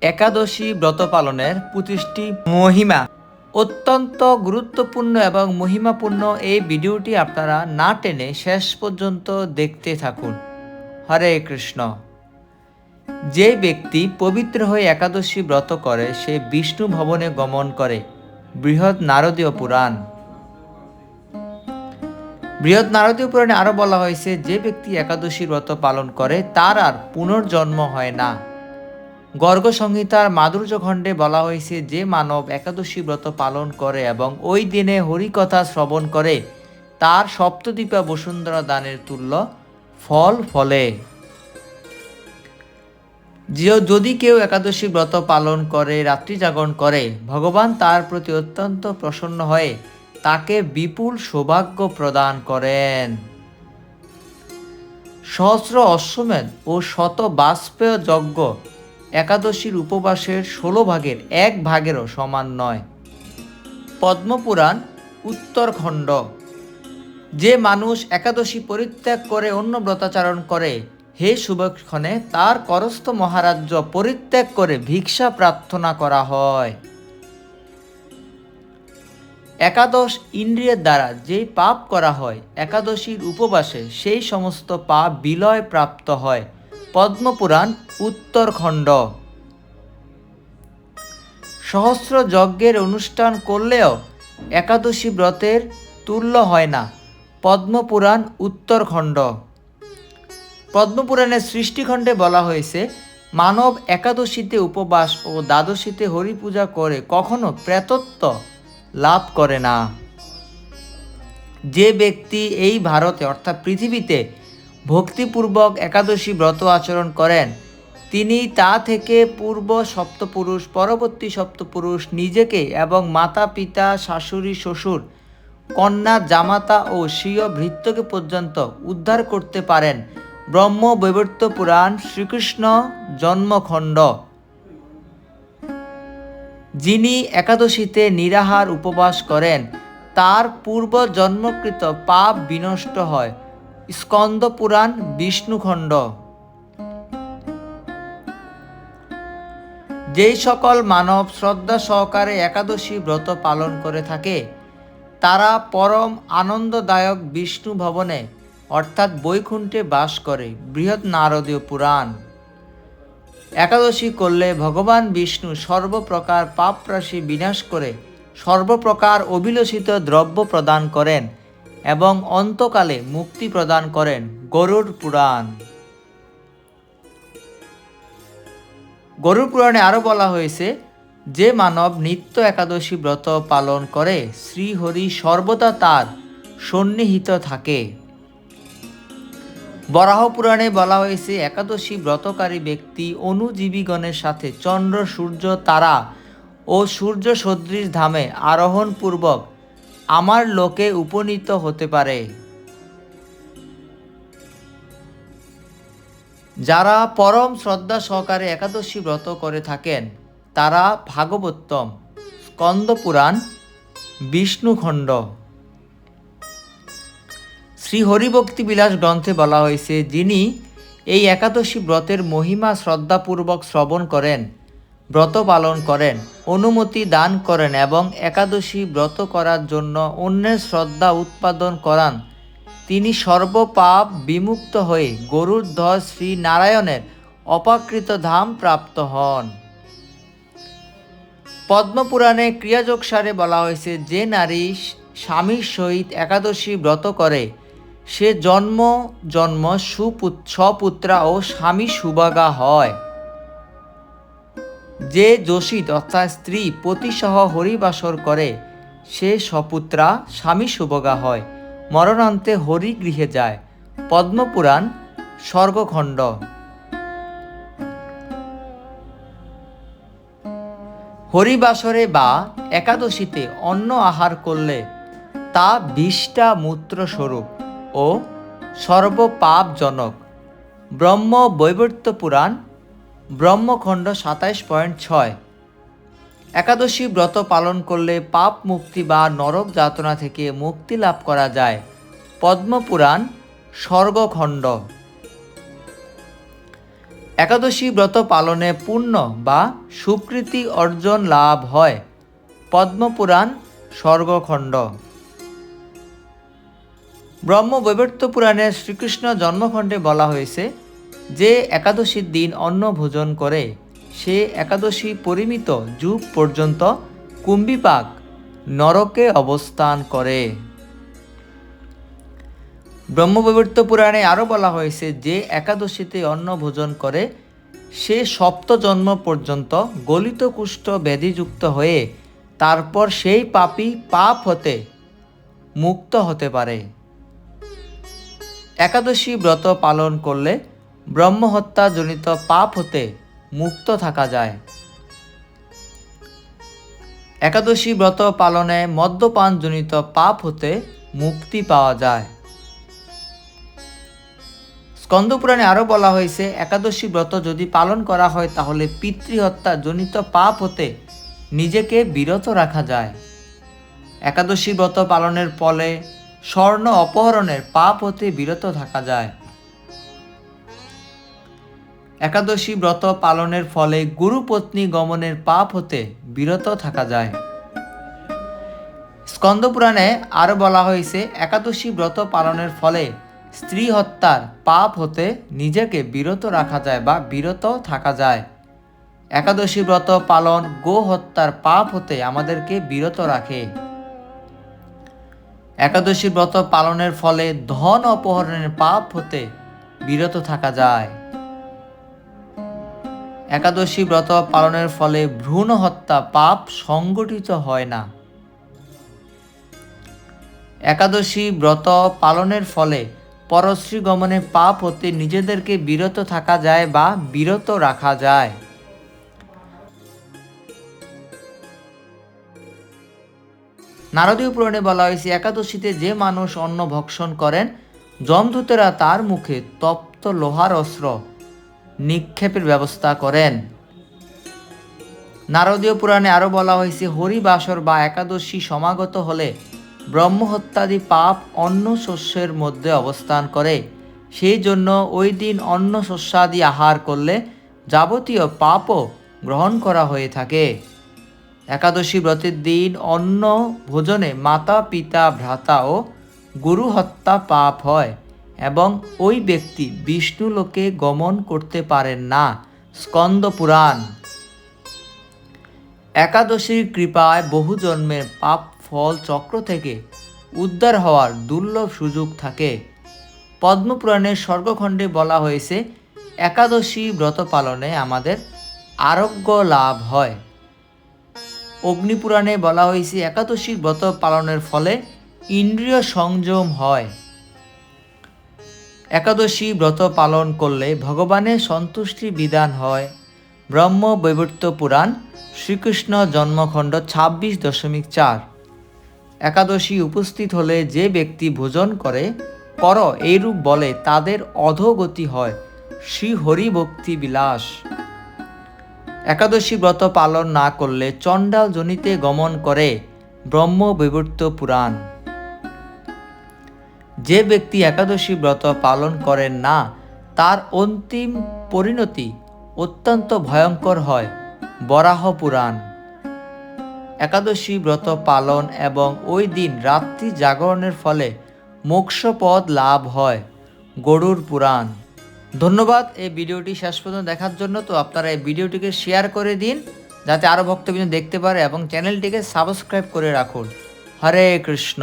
একাদশী ব্রত পালনের পঁচিশটি মহিমা। অত্যন্ত গুরুত্বপূর্ণ এবং মহিমাপূর্ণ এই ভিডিওটি আপনারা না টেনে শেষ পর্যন্ত দেখতে থাকুন। হরে কৃষ্ণ। যে ব্যক্তি পবিত্র হয়ে একাদশী ব্রত করে, সে বিষ্ণু ভবনে গমন করে। বৃহৎ নারদীয় পুরাণ। বৃহৎ নারদীয় পুরাণে আরও বলা হয়েছে, যে ব্যক্তি একাদশী ব্রত পালন করে, তার আর পুনর্জন্ম হয় না। গর্গ সংহিতার মাধুর্য খণ্ডে বলা হয়েছে, যে মানব একাদশী ব্রত পালন করে এবং ওই দিনে হরিকথা শ্রবণ করে, তার সপ্তদ্বীপা বসুন্ধরা দানের তুল্য ফল ফলে। যদি কেউ একাদশী ব্রত পালন করে, রাত্রি জাগরণ করে, ভগবান তার প্রতি অত্যন্ত প্রসন্ন হয়ে তাকে বিপুল সৌভাগ্য প্রদান করেন। সহস্র অশ্বমেধ ও শত বাষ্পেয় যজ্ঞ একাদশীর উপবাসের ষোলো ভাগের এক ভাগেরও সমান নয়। পদ্মপুরাণ, উত্তরখণ্ড। যে মানুষ একাদশী পরিত্যাগ করে অন্য ব্রতাচারণ করে, হে শুভক্ষণে তার করস্থ মহারাজ্য পরিত্যাগ করে ভিক্ষা প্রার্থনা করা হয়। একাদশ ইন্দ্রিয়ের দ্বারা যে পাপ করা হয়, একাদশীর উপবাসে সেই সমস্ত পাপ বিলয় প্রাপ্ত হয়। পদ্মপুরাণ উত্তরখণ্ড। সহস্র যজ্ঞের অনুষ্ঠান করলেও একাদশী ব্রতের তুল্য হয় না। পদ্মপুরাণ উত্তরখণ্ড। পদ্মপুরাণের সৃষ্টিখণ্ডে বলা হয়েছে, মানব একাদশীতে উপবাস ও দ্বাদশীতে হরিপূজা করে কখনো প্রেতত্ব লাভ করে না। যে ব্যক্তি এই ভারতে, অর্থাৎ পৃথিবীতে ভক্তিপূর্বক একাদশী ব্রত আচরণ করেন। তিনি তা থেকে পূর্ব সপ্তপুরুষ, পরবর্তী সপ্তপুরুষ নিজেকে এবং মাতা, পিতা, শাশুড়ি, শ্বশুর, কন্যা, জামাতা ও স্বীয় ভৃত্যকে পর্যন্ত উদ্ধার করতে পারেন। ব্রহ্ম বৈবর্ত পুরাণ, শ্রীকৃষ্ণ জন্মখণ্ড। যিনি একাদশীতে নিরাহার উপবাস করেন, তার পূর্ব জন্মকৃত পাপ বিনষ্ট হয়। স্কন্দ পুরাণ বিষ্ণুখণ্ড যেই সকল মানব শ্রদ্ধা সহকারে একাদশী ব্রত পালন করে থাকে, তারা পরম আনন্দদায়ক বিষ্ণু ভবনে, অর্থাৎ বৈকুণ্ঠে বাস করে, বৃহৎ নারদীয় পুরাণ। একাদশী করলে ভগবান বিষ্ণু সর্বপ্রকার পাপরাশি বিনাশ করে, সর্বপ্রকার অভিলষিত দ্রব্য প্রদান করেন এবং অন্তকালে মুক্তি প্রদান করেন গরুড় পুরাণ। গরুড় পুরাণে আরও বলা হয়েছে, যে মানব নিত্য একাদশী ব্রত পালন করে, শ্রীহরি সর্বদা তার সন্নিহিত থাকে। বরাহ পুরাণে বলা হয়েছে, একাদশী ব্রতকারী ব্যক্তি অনুজীবীগণের সাথে চন্দ্র, সূর্য, তারা ও সূর্য সদৃশ ধামে আরোহণ পূর্বক আমার লোকে উপনীত হতে পারে। যারা পরম শ্রদ্ধা সহকারে একাদশী ব্রত করে থাকেন, তারা ভাগবতম, স্কন্দ পুরাণ, বিষ্ণুখণ্ড। শ্রী হরিভক্তি বিলাস গ্রন্থে বলা হয়েছে, যিনি এই একাদশী ব্রতের মহিমা শ্রদ্ধাপূর্বক শ্রবণ করেন, ব্রত পালন করেন অনুমতি দান করেন এবং একাদশী ব্রত করার জন্য অন্যের শ্রদ্ধা উৎপাদন করান। তিনি সর্বপাপ বিমুক্ত হয়ে গরুর ধ্বজ শ্রী নারায়ণের অপাকৃত ধাম প্রাপ্ত হন। পদ্মপুরাণে ক্রিয়াযোগ সারে বলা হয়েছে, যে নারী স্বামীর সহিত একাদশী ব্রত করে, সে জন্ম জন্ম সুপুত সপুত্রা ও স্বামী সুবাগা হয়। যে যোশিত অর্থাৎ স্ত্রী পতিসহ হরিবাসর করে, সে সপুত্রা স্বামী সুভগা হয়, মরণান্তে হরি গৃহে যায়। পদ্মপুরাণ, স্বর্গখণ্ড। হরিবাসরে বা একাদশীতে অন্ন আহার করলে তা বিষ্টা মূত্র স্বরূপ ও সর্বপাপজনক। ব্রহ্ম বৈবর্ত পুরাণ ব্রহ্মখণ্ড সাতাইশ পয়েন্ট ছয়। একাদশী ব্রত পালন করলে পাপ মুক্তি বা নরক যাতনা থেকে মুক্তি লাভ করা যায়। পদ্মপুরাণ, স্বর্গখণ্ড। একাদশী ব্রত পালনে পুণ্য বা সুকৃতি অর্জন লাভ হয়। পদ্মপুরাণ, স্বর্গখণ্ড। ব্রহ্মবৈবর্ত পুরাণে শ্রীকৃষ্ণ জন্মখণ্ডে বলা হয়েছে যে একাদশীর দিন অন্ন ভোজন করে, সে একাদশী পরিমিত যুগ পর্যন্ত কুম্ভিপাক নরকে অবস্থান করে। ব্রহ্মবৈবর্ত পুরাণে আরও বলা হয়েছে যে একাদশীতে অন্ন ভোজন করে, সে সপ্ত জন্ম পর্যন্ত গলিত কুষ্ঠ ব্যাধিযুক্ত হয়ে, তারপর সেই পাপী পাপ হতে মুক্ত হতে পারে। একাদশী ব্রত পালন করলে ব্রহ্মহত্যাজনিত পাপ হতে মুক্ত থাকা যায়। একাদশী ব্রত পালনে মদ্যপানজনিত পাপ হতে মুক্তি পাওয়া যায়। স্কন্দপুরাণে আরও বলা হয়েছে, একাদশী ব্রত যদি পালন করা হয়, তাহলে পিতৃহত্যা জনিত পাপ হতে নিজেকে বিরত রাখা যায়। একাদশী ব্রত পালনের ফলে স্বর্ণ অপহরণের পাপ হতে বিরত থাকা যায়। একাদশী ব্রত পালনের ফলে গুরুপত্নী গমনের পাপ হতে বিরত থাকা যায়। স্কন্দপুরাণে আরও বলা হয়েছে, একাদশী ব্রত পালনের ফলে স্ত্রী হত্যার পাপ হতে নিজেকে বিরত রাখা যায় বা বিরত থাকা যায়। একাদশী ব্রত পালন গো হত্যার পাপ হতে আমাদেরকে বিরত রাখে। একাদশী ব্রত পালনের ফলে ধন অপহরণের পাপ হতে বিরত থাকা যায়। একাদশী ব্রত পালনের ফলে ভ্রূণ হত্যা পাপ সংগঠিত হয় না। একাদশী ব্রত পালনের ফলে পরশ্রী গমনে পাপ হতে নিজেদেরকে বিরত থাকা যায় বা বিরত রাখা যায়। নারদীয় পুরাণে বলা হয়েছে, একাদশীতে যে মানুষ অন্ন ভক্ষণ করেন, যমদূতেরা তার মুখে তপ্ত লোহার অস্ত্র নিক্ষেপের ব্যবস্থা করেন। নারদীয় পুরাণে আরও বলা হয়েছে, হরিবাসর বা একাদশী সমাগত হলে ব্রহ্মহত্যাদি পাপ অন্ন শস্যের মধ্যে অবস্থান করে। সেই জন্য ওই দিন অন্ন শস্যাদি আহার করলে যাবতীয় পাপও গ্রহণ করা হয়ে থাকে। একাদশী ব্রতের দিন অন্ন ভোজনে মাতা, পিতা, ভ্রাতা ও গুরু হত্যা পাপ হয়। এবং ওই ব্যক্তি বিষ্ণু লোকে গমন করতে পারেন না। স্কন্দ পুরাণ। একাদশীর কৃপায় বহু জন্মের পাপ ফল চক্র থেকে উদ্ধার হওয়ার দুর্লভ সুযোগ থাকে। পদ্মপুরাণের স্বর্গখণ্ডে বলা হয়েছে, একাদশী ব্রত পালনে আমাদের আরোগ্য লাভ হয়। অগ্নিপুরাণে বলা হয়েছে একাদশী ব্রত পালনের ফলে ইন্দ্রিয় সংযম হয়। একাদশী ব্রত পালন করলে ভগবানের সন্তুষ্টি বিধান হয়। ব্রহ্ম বৈবর্ত পুরাণ, শ্রীকৃষ্ণ জন্মখণ্ড ছাব্বিশ দশমিক চার। একাদশী উপস্থিত হলে যে ব্যক্তি ভোজন করে কর এইরূপ বলে, তাদের অধোগতি হয়। শ্রী ভক্তি বিলাস। একাদশী ব্রত পালন না করলে চণ্ডাল জনিতে গমন করে ব্রহ্ম বিবর্ত পুরাণ। যে ব্যক্তি একাদশী ব্রত পালন করেন না, তার অন্তিম পরিণতি অত্যন্ত ভয়ঙ্কর হয়। বরাহ পুরাণ। একাদশী ব্রত পালন এবং ওই দিন রাত্রি জাগরণের ফলে মোক্ষপদ লাভ হয়। গরুর পুরাণ। ধন্যবাদ এই ভিডিওটি শেষ পর্যন্ত দেখার জন্য। তো আপনারা এই ভিডিওটিকে শেয়ার করে দিন, যাতে আরও ভক্তবৃন্দ দেখতে পারে এবং চ্যানেলটিকে সাবস্ক্রাইব করে রাখুন। হরে কৃষ্ণ।